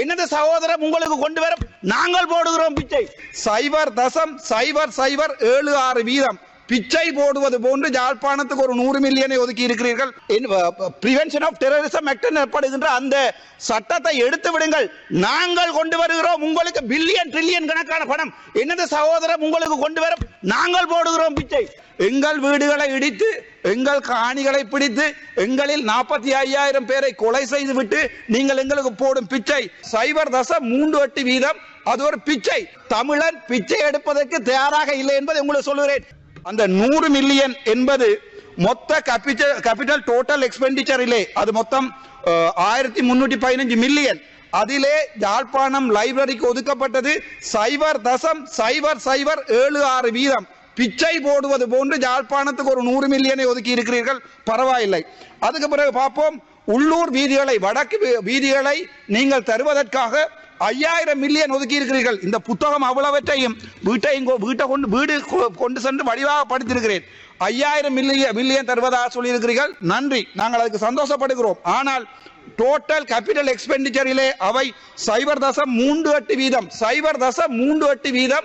என்னது சகோதரம் உங்களுக்கு கொண்டு வர நாங்கள் போடுகிறோம் பிச்சை. சைபர் தசம் சைபர் சைபர் ஏழு ஆறு வீதம். பிச்சை போடுவது போன்று யாழ்ப்பாணத்துக்கு ஒரு நூறு மில்லியனை ஒதுக்கி இருக்கிறீர்கள். பிரிவென்ஷன் ஆஃப் டெரரிசம் ஆக்ட் ஏற்படுகின்ற அந்த சட்டத்தை எடுத்து விடுங்கள். நாங்கள் கொண்டு வருகிறோம் உங்களுக்கு பில்லியன் ட்ரில்லியன் கணக்கான பணம். என்னது சகோதரம் உங்களுக்கு கொண்டு வர நாங்கள் போடுகிறோம் பிச்சை. எங்கள் வீடுகளை இடித்து எங்கள் காணிகளை பிடித்து எங்களில் நாற்பத்தி ஐயாயிரம் பேரை கொலை செய்து விட்டு நீங்கள் எங்களுக்கு போடும் பிச்சை. சைபர் தசம் மூன்று வட்டி வீதம். அது ஒரு பிச்சை. தமிழன் பிச்சை எடுப்பதற்கு தயாராக இல்லை என்பதை உங்களுக்கு சொல்லுகிறேன். அந்த நூறு மில்லியன் என்பது மொத்த கேபிட்டல் கேபிட்டல் டோட்டல் எக்ஸ்பெண்டிச்சரிலே அது மொத்தம் ஆயிரத்தி முன்னூற்றி பதினஞ்சு மில்லியன். அதிலே யாழ்ப்பாணம் லைப்ரரிக்கு ஒதுக்கப்பட்டது சைபர் தசம் சைபர் சைபர் ஏழு ஆறு வீதம். பிச்சை போடுவது போன்று யாழ்ப்பாணத்துக்கு ஒரு நூறு மில்லியனை ஒதுக்கி இருக்கிறீர்கள். பரவாயில்லை. அதுக்கு பிறகு பார்ப்போம். உள்ளூர் வீதிகளை வடக்கு வீதிகளை நீங்கள் தருவதற்காக ஐயாயிரம் மில்லியன் ஒதுக்கி இருக்கிறீர்கள். இந்த புத்தகம் அவ்வளவற்றையும் வீட்டையும் வீட்டை கொண்டு வீடு கொ- கொண்டு சென்று வடிவாக படித்திருக்கிறேன். ஐயாயிரம் மில்லியன் மில்லியன் தருவதாக சொல்லியிருக்கிறீர்கள்? நன்றி. நாங்கள் அதுக்கு சந்தோஷப்படுகிறோம். ஆனால் டோட்டல் கேபிட்டல் எக்ஸ்பெண்டிச்சரிலே அவை சைபர் தசம் மூன்று எட்டு வீதம். சைபர் தசம் மூன்று எட்டு வீதம்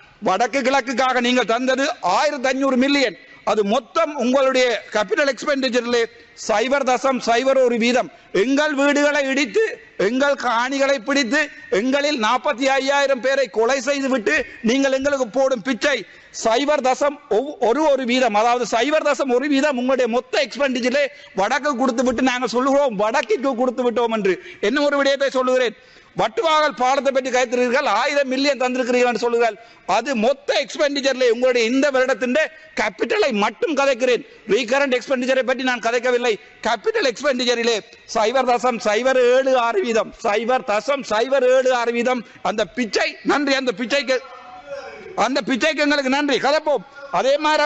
வடக்கு கிழக்குக்காக நீங்கள் தந்தது ஆயிரத்தி ஐநூறு மில்லியன் அது மொத்தம் உங்களுடைய கேபிட்டல் எக்ஸ்பெண்டிச்சர்ல சைபர் தசம் சைபர் ஒரு வீதம். எங்கள் வீடுகளை இடித்து எங்கள் காணிகளை பிடித்து எங்களில் நாற்பத்தி ஐயாயிரம் பேரை கொலை செய்து விட்டு நீங்கள் எங்களுக்கு போடும் பிச்சை சைபர் தசம் ஒவ்- ஒரு ஒரு வீதம். அதாவது சைபர் தசம் ஒரு வீதம் உங்களுடைய மொத்த எக்ஸ்பெண்டிச்சரிலே வடக்கு கொடுத்து விட்டு நாங்கள் சொல்லுகிறோம் வடக்கிற்கு கொடுத்து விட்டோம் என்று. என்ன ஒரு விடயத்தை சொல்லுகிறேன்? வட்டுவாகல் பாலத்தை பற்றி கைத்திருக்கிறீர்கள் ஆயிரம் மில்லியன் தந்திருக்கிறீர்கள் சொல்லுங்கள். அது மொத்த எக்ஸ்பெண்டிச்சர்ல உங்களுடைய இந்த வருடத்தின் கேபிட்டலை மட்டும் கதைக்கிறேன். ரீகரண்ட் எக்ஸ்பெண்டிச்சரை பற்றி நான் கதைக்கவில்லை. கேபிட்டல் எக்ஸ்பெண்டிச்சரிலே சைவர் தசம் சைவர் ஏழு ஆறு வீதம் சைவர் தசம் சைவர் ஏழு ஆறு வீதம் அந்த பிச்சை நன்றி அந்த பிச்சைக்கு அந்த பிச்சைக்கு எங்களுக்கு நன்றி. கதைப்போம். அதே மாதிரி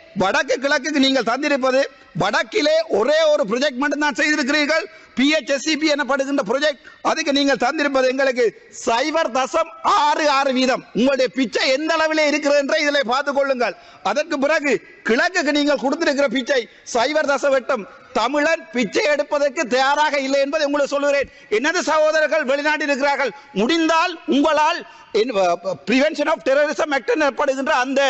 வடக்கு கிழக்குக்கு நீங்கள் தந்திருப்பது வடக்கிலே ஒரே ஒரு ப்ரொஜெக்ட் மட்டும்தான் செய்திருக்கிறீர்கள். பிஹெச்எஸ்சிபி எனப்படுகின்ற ப்ரொஜெக்ட் அதுக்கு நீங்கள் தந்திருப்பது எங்களுக்கு சைபர் தசம் ஆறு ஆறு வீதம். உங்களுடைய பிச்சை எந்த அளவிலே இருக்கிறது என்ற இதில் பார்த்துக் கொள்ளுங்கள். அதற்கு பிறகு கிழக்குக்கு நீங்கள் கொடுத்திருக்கிற பிச்சை சைபர் தசம் வெட்டம் தமிழன் பிச்சை எடுப்பதற்கு தயாராக இல்லை என்பதை உங்களுக்கு சொல்லுகிறேன். எனது சகோதரர்கள் வெளிநாட்டில் இருக்கிறார்கள்? முடிந்தால் உங்களால் பிரிவென்ஷன் ஆஃப் டெரரிசம் ஆக்ட் எனப்படுகின்ற அந்த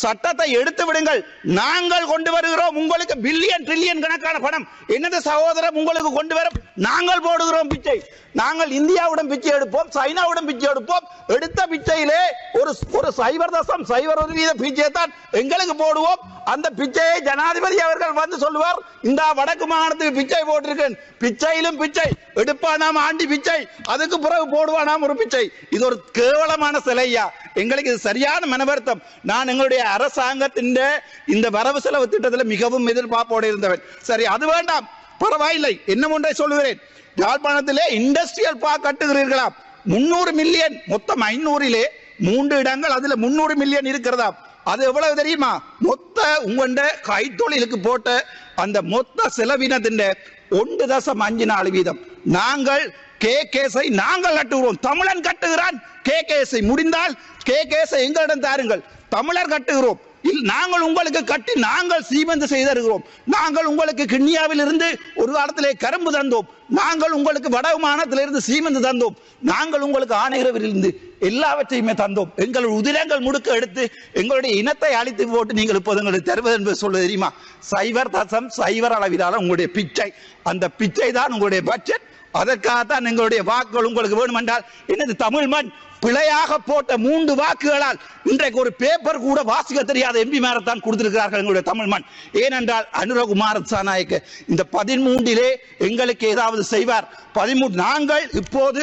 சட்டத்தை எடுத்து விடுங்கள். நாங்கள் கொண்டு வருகிறோம் உங்களுக்கு பில்லியன் ட்ரில்லியன் கணக்கான பணம். என்னது சகோதரம் உங்களுக்கு கொண்டு வர நாங்கள் போடுகிறோம் பிச்சை. நாங்கள் இந்தியாவுடன் பிச்சை எடுப்போம் சைனாவுடன் பிச்சை எடுப்போம். எடுத்த பிச்சையிலே ஒரு ஒரு சைபர் தசம் சைபர் ஒரு வீத பிச்சையை தான் எங்களுக்கு போடுவோம். அந்த பிச்சையை ஜனாதிபதி அவர்கள் வந்து சொல்லுவார் இந்த வடக்கு மாகாணத்துக்கு பிச்சை போட்டிருக்கேன். பிச்சையிலும் பிச்சை. எடுப்பானாம் ஆண்டி பிச்சை. அதுக்கு பிறகு போடுவானாம் ஒரு பிச்சை. இது ஒரு கேவலமான சிலையா? எங்களுக்கு இது சரியான மனவருத்தம். நான் எங்களுடைய அரசாங்கத்தின் இந்த வரவு செலவு திட்டத்தில் மிகவும் எதிர்பார்ப்போடு இருந்தவன். சரி அது வேண்டாம். பரவாயில்லை. என்ன ஒன்றை சொல்லுகிறேன்? யாழ்ப்பாணத்திலே இண்டஸ்ட்ரியல் பார்க் கட்டுகிறீர்களாம். முன்னூறு மில்லியன் மொத்தம் ஐநூறிலே மூன்று இடங்கள் அதுல முன்னூறு மில்லியன் இருக்கிறதா? அது எவ்வளவு தெரியுமா? மொத்த உங்கண்ட கைத்தொழிலுக்கு போட்ட அந்த மொத்த செலவினத்தின் ஒன்று தசம் அஞ்சு நாலு வீதம். நாங்கள் கே கேஸை நாங்கள் கட்டுகிறோம். தமிழன் கட்டுகிறான். கே கேஸை முடிந்தால் கே கேஸை எங்களிடம் தாருங்கள். தமிழர் கட்டுகிறோம். நாங்கள் உங்களுக்கு கட்டி நாங்கள் சீமந்து செய்திருக்கிறோம் நாங்கள் உங்களுக்கு கிண்ணியாவில் இருந்து ஒரு காலத்திலே கரும்பு தந்தோம். நாங்கள் உங்களுக்கு வடமானத்திலிருந்து சீமந்து தந்தோம். நாங்கள் உங்களுக்கு ஆணையரவிலிருந்து எல்லாவற்றையுமே தந்தோம். எங்கள் உதிரங்கள் முடுக்க எடுத்து எங்களுடைய இனத்தை அழித்து போட்டு நீங்கள் இப்போது எங்களுக்கு தருவது என்பது சொல்ல தெரியுமா? சைவர் தசம் சைவர் அளவிலான உங்களுடைய பிச்சை. அந்த பிச்சை தான் உங்களுடைய பட்ஜெட் அதற்காகத்தான் எங்களுடைய வாக்குகள் உங்களுக்கு வேணுமென்றால் என்னது தமிழ் மண் பிழையாக போட்ட மூன்று வாக்குகளால் இன்றைக்கு ஒரு பேப்பர் கூட வாசிக்க தெரியாத எம்பி மேரத்தான் கொடுத்திருக்கிறார்கள் எங்களுடைய தமிழ் மண். ஏனென்றால் அனுரகுமார் சாநாயக்க இந்த பதிமூன்றிலே எங்களுக்கு ஏதாவது செய்வார். பதிமூன்று நாங்கள் இப்போது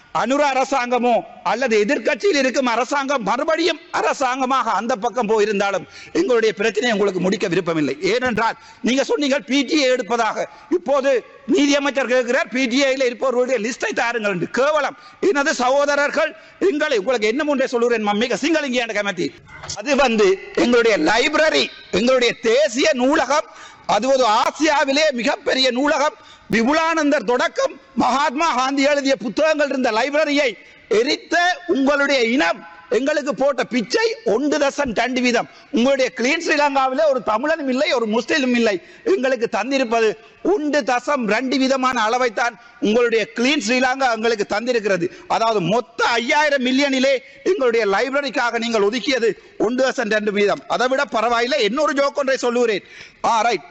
அனுர அரசாங்கமோ அல்லது எதிர்க்கட்சியில் இருக்கும் அரசாங்கம் மறுபடியும் அரசாங்கமாக அந்த பக்கம் போயிருந்தாலும் எங்களுடைய பிரச்சனையை உங்களுக்கு முடிக்க விருப்பமில்லை. ஏனென்றால் நீங்க சொன்னீங்க பிடிஏ எடுப்பதாக. இப்போது நீதியமைச்சர் கேட்கிறார் பிடிஐயில் இருப்பவர்களுடைய லிஸ்டை தாருங்கள் என்று. கேவலம். எனது சகோதரர்கள் எங்களை உங்களுக்கு என்ன ஒன்றை சொல்லுகிறேன் மம்மிக சிங்களிங்க கமிட்டி. அது வந்து எங்களுடைய லைப்ரரி எங்களுடைய தேசிய நூலகம் அது ஒரு ஆசியாவிலே மிகப்பெரிய நூலகம். விபுலானந்தர் தொடக்கம். மகாத்மா காந்தி எழுதிய புத்தகங்கள் இருந்த லைப்ரரியை எரித்த உங்களுடைய இனம். எங்களுக்கு போட்ட பிச்சை ஒன்று தசம் ரெண்டு வீதம். உங்களுடைய கிளீன் ஸ்ரீலங்காவில் ஒரு தமிழனும் இல்லை ஒரு முஸ்லீமும் இல்லை. எங்களுக்கு தந்திருப்பது ஒன்று தசம் ரெண்டு விதமான அளவைத்தான் உங்களுடைய கிளீன் ஸ்ரீலங்கா எங்களுக்கு தந்திருக்கிறது. அதாவது மொத்த ஐயாயிரம் மில்லியனிலே எங்களுடைய லைப்ரரிக்காக நீங்கள் ஒதுக்கியது ஒன்று தசம் ரெண்டு வீதம். அதை விட பரவாயில்லை இன்னொரு ஜோக் ஒன்றை சொல்லுகிறேன். ஆ ரைட்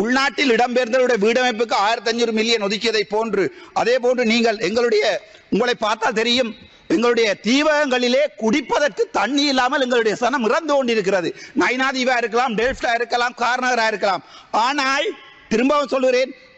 உள்நாட்டில் இடம்பெயர்ந்தவருடைய வீடமைப்புக்கு ஆயிரத்தி அஞ்சூறு மில்லியன் ஒதுக்கியதை போன்று அதே போன்று நீங்கள் எங்களுடைய உங்களை பார்த்தால் தெரியும் எங்களுடைய தீவகங்களிலே குடிப்பதற்கு தண்ணி இல்லாமல் எங்களுடைய சனம் இறந்து கொண்டிருக்கிறது. நைனாதீவா இருக்கலாம் டெல்ஃப்டா இருக்கலாம் கார்னகரா இருக்கலாம். ஆனால் திரும்பவும் சொல்கிறேன்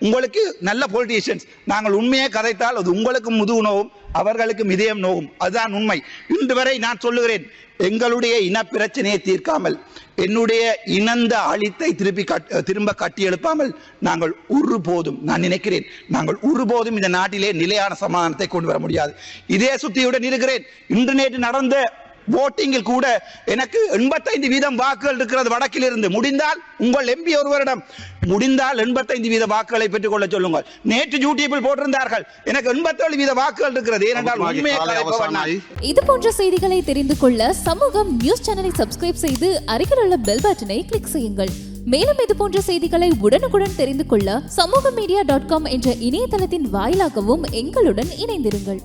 உங்களுக்கு நல்ல பொலிட்டீஷியன்ஸ் நாங்கள் உண்மையை கதைத்தால் அது உங்களுக்கு முதுகு நோவும் அவர்களுக்கும் இதயம் நோவும். அதுதான் உண்மை. இன்று வரை நான் சொல்லுகிறேன் எங்களுடைய இன பிரச்சனையை தீர்க்காமல் என்னுடைய இனந்த அழித்தை திருப்பி கட் திரும்ப கட்டி எழுப்பாமல் நாங்கள் ஒருபோதும் நான் நினைக்கிறேன் நாங்கள் ஒருபோதும் இந்த நாட்டிலே நிலையான சமாதானத்தை கொண்டு வர முடியாது. இதே சுத்தியுடன் இருக்கிறேன். இன்று நேற்று நடந்த ஓட்டிங்கில் கூட எனக்கு எண்பத்தைந்து வீதம் வாக்குகள் இருக்கிறது வடக்கில் இருந்து முடிந்தால் உங்கள் எம்பி ஒருவரிடம் முடிந்தால் எண்பத்தைந்து வீத வாக்குகளை பெற்றுக் கொள்ள சொல்லுங்கள் நேற்று யூடியூபில் போட்டிருந்தார்கள் எனக்கு எண்பத்தேழு வீத வாக்குகள் இருக்கிறது ஏனென்றால் உண்மையை இது போன்ற செய்திகளை தெரிந்து கொள்ள சமூகம் நியூஸ் சேனலை சப்ஸ்கிரைப் செய்து அருகில் உள்ள பெல் பட்டனை கிளிக் செய்யுங்கள். மேலும் இது போன்ற செய்திகளை உடனுக்குடன் தெரிந்து கொள்ள சமூக மீடியா டாட் காம் என்ற இணையதளத்தின் வாயிலாகவும் எங்களுடன் இணைந்திருங்கள்.